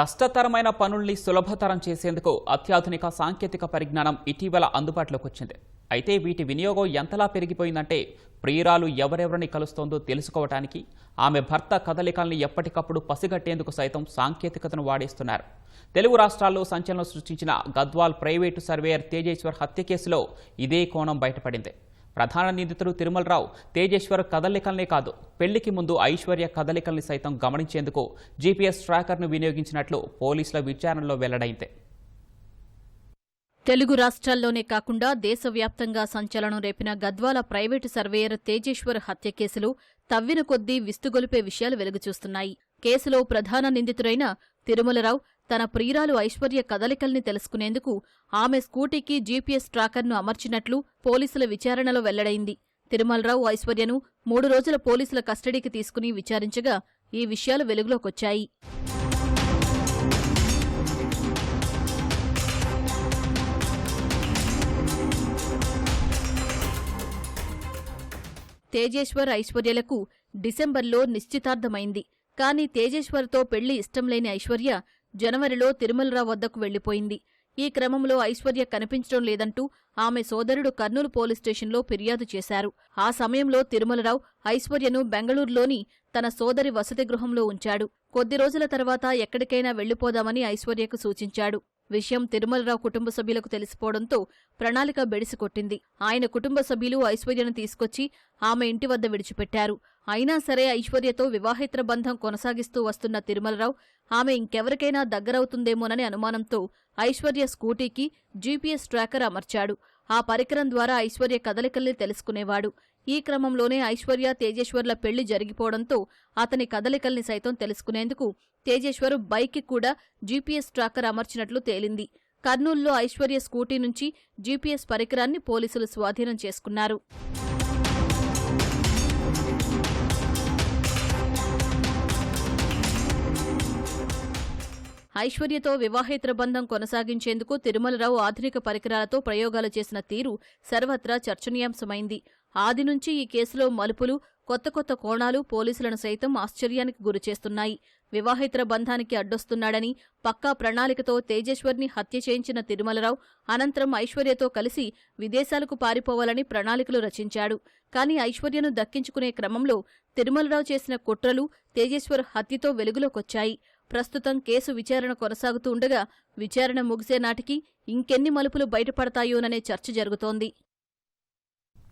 కష్టతరమైన పనుల్ని సులభతరం చేసేందుకు అత్యాధునిక సాంకేతిక పరిజ్ఞానం ఇటీవల అందుబాటులోకి వచ్చింది. అయితే వీటి వినియోగం ఎంతలా పెరిగిపోయిందంటే ప్రియురాలు ఎవరెవరిని కలుస్తోందో తెలుసుకోవటానికి ఆమె భర్త కదలికల్ని ఎప్పటికప్పుడు పసిగట్టేందుకు సైతం సాంకేతికతను వాడేస్తున్నారు. తెలుగు రాష్ట్రాల్లో సంచలనం సృష్టించిన గద్వాల్ ప్రైవేటు సర్వేయర్ తేజేశ్వర్ హత్య కేసులో ఇదే కోణం బయటపడింది. ప్రధాన నిందితుడు తిరుమలరావు తేజేశ్వర్ కదలికల్నే కాదు పెళ్ళికి ముందు ఐశ్వర్య కదలికల్ని సైతం గమనించేందుకు జీపీఎస్ ట్రాకర్ను వినియోగించినట్లు పోలీసుల విచారణలో వెల్లడైంది. తెలుగు రాష్ట్రాల్లోనే కాకుండా దేశవ్యాప్తంగా సంచలనం రేపిన గద్వాల ప్రైవేటు సర్వేయర్ తేజేశ్వర్ హత్య కేసులు తవ్విన కొద్దీ విస్తుగొలిపే విషయాలు వెలుగుచూస్తున్నాయి. కేసులో ప్రధాన నిందితుడైన తిరుమలరావు తన ప్రియురాలు ఐశ్వర్య కదలికల్ని తెలుసుకునేందుకు ఆమె స్కూటీకి జీపీఎస్ ట్రాకర్ను అమర్చినట్లు పోలీసుల విచారణలో వెల్లడైంది. తిరుమలరావు ఐశ్వర్యను మూడు రోజుల పోలీసుల కస్టడీకి తీసుకుని విచారించగా ఈ విషయాలు వెలుగులోకొచ్చాయి. తేజేశ్వర్ ఐశ్వర్యలకు డిసెంబర్లో నిశ్చితార్థమైంది. కానీ తేజేశ్వర్తో పెళ్ళి ఇష్టం లేని ఐశ్వర్య జనవరిలో తిరుమలరావు వద్దకు వెళ్ళిపోయింది ఈ క్రమంలో ఐశ్వర్య కనిపించడం లేదంటూ ఆమె సోదరుడు కర్నూలు పోలీస్ స్టేషన్లో ఫిర్యాదు చేశారు. ఆ సమయంలో తిరుమలరావు ఐశ్వర్యను బెంగళూరులోని తన సోదరి వసతి గృహంలో ఉంచాడు. కొద్ది రోజుల తర్వాత ఎక్కడికైనా వెళ్ళిపోదామని ఐశ్వర్యకు సూచించాడు. విషయం తిరుమలరావు కుటుంబ సభ్యులకు తెలిసిపోవడంతో ప్రణాళిక బెడిసికొట్టింది. ఆయన కుటుంబ సభ్యులు ఐశ్వర్యను తీసుకొచ్చి ఆమె ఇంటి వద్ద విడిచిపెట్టారు. అయినా సరే ఐశ్వర్యతో వివాహేతర బంధం కొనసాగిస్తూ వస్తున్న తిరుమలరావు ఆమె ఇంకెవరికైనా దగ్గరవుతుందేమోనని అనుమానంతో ఐశ్వర్య స్కూటీకి జీపీఎస్ ట్రాకర్ అమర్చాడు. ఆ పరికరం ద్వారా ఐశ్వర్య కదలికల్ని తెలుసుకునేవాడు. ఈ క్రమంలోనే ఐశ్వర్య తేజేశ్వర్ల పెళ్ళి జరిగిపోవడంతో అతని కదలికల్ని సైతం తెలుసుకునేందుకు తేజేశ్వర్ బైక్కి కూడా జీపీఎస్ ట్రాకర్ అమర్చినట్లు తేలింది. కర్నూలులో ఐశ్వర్య స్కూటీ నుంచి జీపీఎస్ పరికరాన్ని పోలీసులు స్వాధీనం చేసుకున్నారు. ఐశ్వర్యతో వివాహేతర బంధం కొనసాగించేందుకు తిరుమలరావు ఆధునిక పరికరాలతో ప్రయోగాలు చేసిన తీరు సర్వత్రా చర్చనీయాంశమైంది. ఆది నుంచి ఈ కేసులో మలుపులు కొత్త కొత్త కోణాలు పోలీసులను సైతం ఆశ్చర్యానికి గురిచేస్తున్నాయి. వివాహేతర బంధానికి అడ్డొస్తున్నాడని పక్కా ప్రణాళికతో తేజేశ్వర్ని హత్య చేయించిన తిరుమలరావు అనంతరం ఐశ్వర్యతో కలిసి విదేశాలకు పారిపోవాలని ప్రణాళికలు రచించాడు. కానీ ఐశ్వర్యను దక్కించుకునే క్రమంలో తిరుమలరావు చేసిన కుట్రలు తేజేశ్వర్ హత్యతో వెలుగులోకొచ్చాయి. ప్రస్తుతం కేసు విచారణ కొనసాగుతూ ఉండగా విచారణ ముగిసే నాటికి ఇంకెన్ని మలుపులు బయటపడతాయోననే చర్చ జరుగుతోంది.